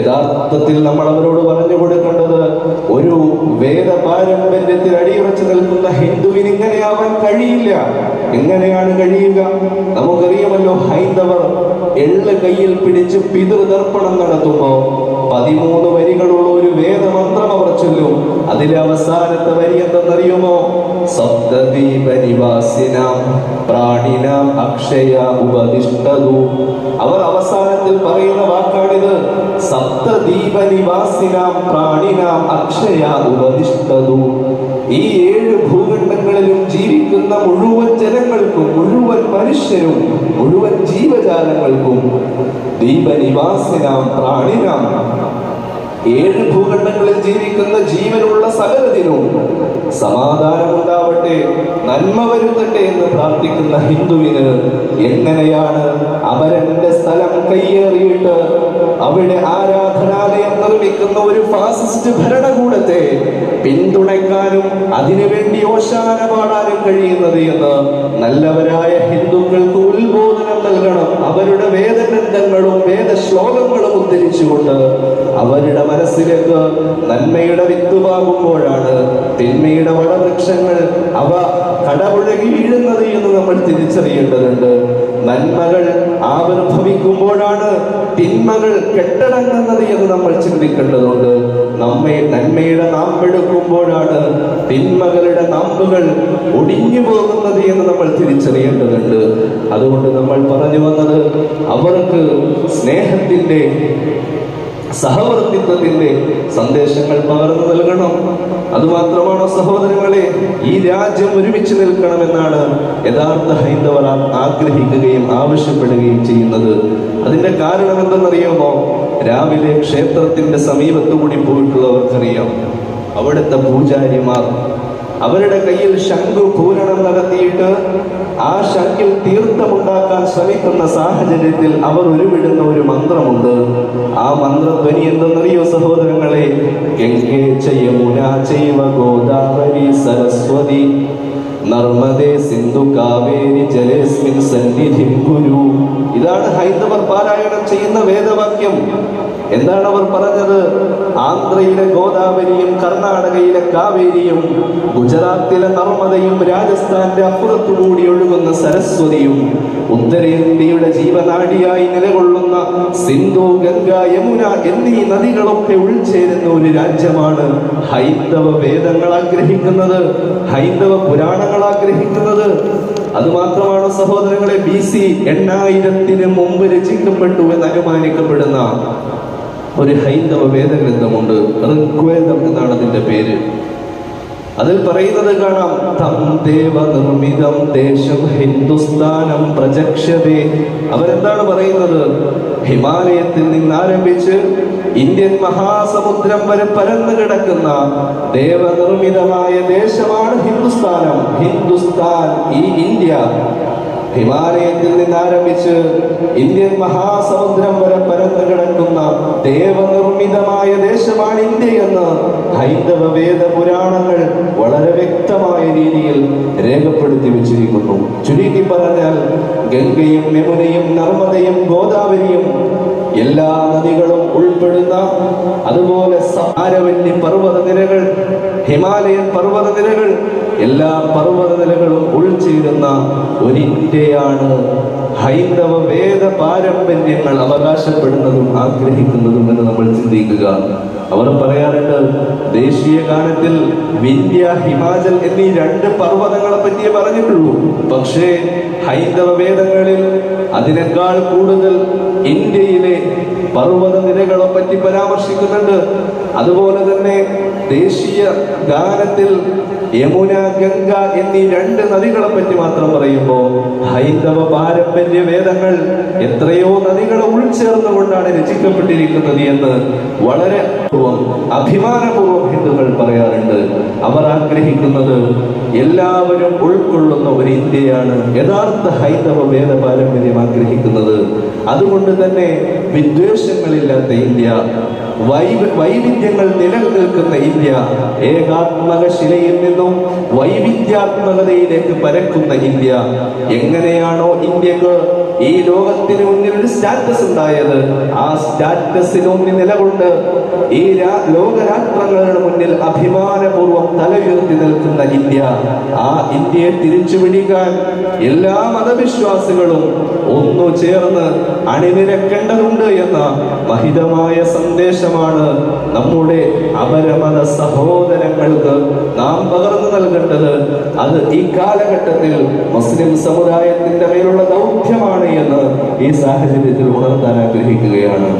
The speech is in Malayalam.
യഥാർത്ഥത്തിൽ നമ്മൾ അവരോട് പറഞ്ഞു കൊടുക്കേണ്ടത് ഒരു വേദ പാരമ്പര്യത്തിൽ അടിയുറച്ചു നിൽക്കുന്ന ഹിന്ദുവിന് ഇങ്ങനെയാവാൻ കഴിയില്ല. എങ്ങനെയാണ് കഴിയുക. നമുക്കറിയാമല്ലോ ഹൈന്ദവർ എള്ള് കയ്യിൽ പിടിച്ച് പിതൃതർപ്പണം നടത്തുമ്പോ പതിമൂന്ന് വരികളുള്ള ഒരു വേദമന്ത്രം അവർ ചൊല്ലും. അതിലെ അവസാനത്തെ വരി എന്തെന്നറിയുമോ? സപ്തദീപ നിവാസിനാം പ്രാണിനാം അക്ഷയ ഉപദിഷ്ടതു. അവർ അവസാനത്തിൽ പറയുന്ന വാക്കാണിത്. സപ്തദ്വീപനിവാസിനാം പ്രാണിനാം അക്ഷയ ഉപദിഷ്ടതു. ഈ ഏഴ് ഭൂഖണ്ഡങ്ങളിലും ജീവിക്കുന്ന മുഴുവൻ ജനങ്ങൾക്കും മുഴുവൻ മനുഷ്യരും മുഴുവൻ ജീവജാലങ്ങൾക്കും ദീപനിവാസിനാം പ്രാണിനാം ഏഴ് ഭൂഖണ്ഡങ്ങളിൽ ജീവിക്കുന്ന ജീവനുള്ള സകലതിനും സമാധാനം ഉണ്ടാവട്ടെ നന്മ വരുത്തട്ടെ എന്ന് പ്രാർത്ഥിക്കുന്ന ഹിന്ദുവിന് എങ്ങനെയാണ് അവരന്റെ സ്ഥലം കയ്യേറിയിട്ട് അവിടെ ആരാധനാലയം നിർമ്മിക്കുന്ന ഒരു ഫാസിസ്റ്റ് ഭരണകൂടത്തെ പിന്തുണയ്ക്കാനും അതിനുവേണ്ടി ഓശാന പാടാനും കഴിയുന്നത് എന്ന് നല്ലവരായ ഹിന്ദുക്കൾക്ക് അവരുടെ വേദഗ്രന്ഥങ്ങളും വേദശ്ലോകങ്ങളും ഉദ്ധരിച്ചുകൊണ്ട് അവരുടെ മനസ്സിലേക്ക് നന്മയുടെ വിത്തുവാകുമ്പോഴാണ് തിന്മയുടെ വടവൃക്ഷങ്ങൾ അവ കടപുഴകി വീഴുന്നത് എന്ന് നമ്മൾ തിരിച്ചറിയേണ്ടതുണ്ട്. നന്മകൾ ആവിർഭവിക്കുമ്പോഴാണ് തിന്മകൾ കെട്ടടങ്ങുന്നത് എന്ന് നമ്മൾ ചിന്തിക്കേണ്ടതുണ്ട്. നമ്മെ നന്മയുടെ നാമ്പെടുക്കുമ്പോഴാണ് തിന്മകളുടെ നാമ്പുകൾ ഒടിഞ്ഞു പോകുന്നത് എന്ന് നമ്മൾ തിരിച്ചറിയേണ്ടതുണ്ട്. അതുകൊണ്ട് നമ്മൾ പറഞ്ഞു വന്നത് അവർക്ക് സ്നേഹത്തിന്റെ സഹവർത്തിത്വത്തിന്റെ സന്ദേശങ്ങൾ പകർന്നു നൽകണം. അതുമാത്രമാണോ സഹോദരങ്ങളെ ഈ രാജ്യം ഒരുമിച്ച് നിൽക്കണമെന്നാണ് യഥാർത്ഥ ഹൈന്ദവർ ആഗ്രഹിക്കുകയും ആവശ്യപ്പെടുകയും ചെയ്യുന്നത്. അതിന്റെ കാരണം എന്തെന്നറിയാമോ? രാവിലെ ക്ഷേത്രത്തിന്റെ സമീപത്തുകൂടി പോയിട്ടുള്ളവർക്കറിയാം. അവിടുത്തെ പൂജാരിമാർ അവരുടെ കയ്യിൽ ശംഖു പൂരണം നടത്തിയിട്ട് ആ ശംഖിൽ തീർത്ഥമുണ്ടാക്കാൻ ശ്രമിക്കുന്ന സാഹചര്യത്തിൽ അവർ ഉരുവിടുന്ന ഒരു മന്ത്രമുണ്ട്. ആ മന്ത്രധ്വനി എന്തെന്നറിയോ സഹോദരങ്ങളെ? ഗോദാവരി സരസ്വതി. നർമ്മദേ സിന്ധു കാവേരി ജലേസ്മിൻ സന്നിധിം ഗുരു ഇതാണ് ഹൈന്ദവർ പാരായണം ചെയ്യുന്ന വേദവാക്യം. എന്താണ് അവർ പറഞ്ഞത്? ആന്ധ്രയിലെ ഗോദാവരിയും കർണാടകയിലെ കാവേരിയും ഗുജറാത്തിലെ നർമ്മദയും രാജസ്ഥാന്റെ അപ്പുറത്തുകൂടി ഒഴുകുന്ന സരസ്വതിയും ഉത്തരേന്ത്യയുടെ ജീവനാടിയായി നിലകൊള്ളുന്ന സിന്ധു ഗംഗ യമുന എന്നീ നദികളൊക്കെ ഉൾച്ചേരുന്ന ഒരു രാജ്യമാണ് ഹൈന്ദവ വേദങ്ങൾ ആഗ്രഹിക്കുന്നത്. ഹൈന്ദവ പുരാണങ്ങൾ ആഗ്രഹിക്കുന്നത്. അതുമാത്രമാണ് സഹോദരങ്ങളെ ബി സി എണ്ണായിരത്തിന് മുമ്പ് രചിക്കപ്പെട്ടു എന്ന് അനുമാനിക്കപ്പെടുന്ന ഒരു ഹൈന്ദവ വേദഗ്രന്ഥമുണ്ട്. ഋഗ്വേദം എന്നാണ് അതിന്റെ പേര്. അതിൽ പറയുന്നത് കാണാം തം ദേവ നിർമ്മിതം ദേശം ഹിന്ദുസ്ഥാനം പ്രജക്ഷതേ അവരെന്താണ് പറയുന്നത്? ഹിമാലയത്തിൽ നിന്ന് ആരംഭിച്ച് ഇന്ത്യൻ മഹാസമുദ്രം വരെ പരന്നു കിടക്കുന്ന ദേവനിർമ്മിതമായ ദേശമാണ് ഹിന്ദുസ്ഥാനം. ഹിന്ദുസ്ഥാൻ ഈ ഇന്ത്യ. ഹിമാലയത്തിൽ നിന്ന് ആരംഭിച്ച് ഇന്ത്യൻ മഹാസമുദ്രം വരെ പരന്നു കിടക്കുന്ന ദേവനിർമ്മിതമായ ദേശമാണ് ഇന്ത്യ എന്ന് ഹൈന്ദവ വേദ പുരാണങ്ങൾ വളരെ വ്യക്തമായ രീതിയിൽ രേഖപ്പെടുത്തി വെച്ചിരിക്കുന്നു. ചുരുക്കി പറഞ്ഞാൽ ഗംഗയും യമുനയും നർമ്മദയും ഗോദാവരിയും എല്ലാ നദികളും ഉൾപ്പെടുന്ന അതുപോലെ സാരവല്ലി പർവത നിരകൾ ഹിമാലയൻ പർവത നിരകൾ എല്ലാ പർവത നിരകളും ഉൾച്ചേരുന്ന ഒരു ഇന്ത്യയാണ് ഹൈന്ദവ വേദ പാരമ്പര്യങ്ങൾ അവകാശപ്പെടുന്നതും ആഗ്രഹിക്കുന്നതും എന്ന് നമ്മൾ ചിന്തിക്കുക. അവർ പറയാറുണ്ട് ദേശീയ ഗാനത്തിൽ വിന്ധ്യ ഹിമാചൽ എന്നീ രണ്ട് പർവതങ്ങളെ പറ്റിയേ പറഞ്ഞിട്ടുള്ളൂ. പക്ഷേ ഹൈന്ദവ വേദങ്ങളിൽ അതിനേക്കാൾ കൂടുതൽ ഇന്ത്യയിലെ പർവത നിരകളെ പറ്റി പരാമർശിക്കുന്നുണ്ട്. അതുപോലെ തന്നെ ദേശീയ ഗാനത്തിൽ യമുന ഗംഗ എന്നീ രണ്ട് നദികളെ പറ്റി മാത്രം പറയുമ്പോൾ ഹൈന്ദവ പാരമ്പര്യ വേദങ്ങൾ എത്രയോ നദികളെ ഉൾച്ചേർന്നുകൊണ്ടാണ് രചിക്കപ്പെട്ടിരിക്കുന്നത് എന്ന് വളരെ പൂർവം അഭിമാനപൂർവം ഹിന്ദുക്കൾ പറയാറുണ്ട്. അവർ ആഗ്രഹിക്കുന്നത് എല്ലാവരും ഉൾക്കൊള്ളുന്ന ഒരു ഇന്ത്യയാണ്. യഥാർത്ഥ ഹൈന്ദവ വേദ പാരമ്പര്യം ആഗ്രഹിക്കുന്നത്. അതുകൊണ്ട് തന്നെ വിദ്വേഷങ്ങളില്ലാത്ത ഇന്ത്യ വൈവിധ്യങ്ങൾ നിലനിൽക്കുന്ന ഇന്ത്യ ഏകാത്മക ശിലയിൽ നിന്നും വൈവിധ്യാത്മകതയിലേക്ക് പരക്കുന്ന ഇന്ത്യ എങ്ങനെയാണോ ഇന്ത്യയ്ക്ക് ഈ ലോകത്തിന് മുന്നിൽ ഒരു സ്റ്റാറ്റസ് ഉണ്ടായത്. ആ സ്റ്റാറ്റസിന് മുന്നിൽ നിലകൊണ്ട് ഈ ലോകരാഷ്ട്രങ്ങളുടെ മുന്നിൽ അഭിമാനപൂർവം തലയുയർത്തി നിൽക്കുന്ന ഇന്ത്യ. ആ ഇന്ത്യയെ തിരിച്ചു പിടിക്കാൻ എല്ലാ മതവിശ്വാസികളും ഒന്നു ചേർന്ന് അണിനിരക്കേണ്ടതുണ്ട് എന്ന മഹിതമായ സന്ദേശമാണ് നമ്മുടെ അപരമത സഹോദരങ്ങൾക്ക് നാം പകർന്നു നൽകേണ്ടത്. അത് ഈ കാലഘട്ടത്തിൽ മുസ്ലിം സമുദായത്തിന്റെ മേലുള്ള ദൗത്യമാണ് എന്ന് ഈ സാഹചര്യത്തിൽ ഉണർത്താൻ ആഗ്രഹിക്കുകയാണ്.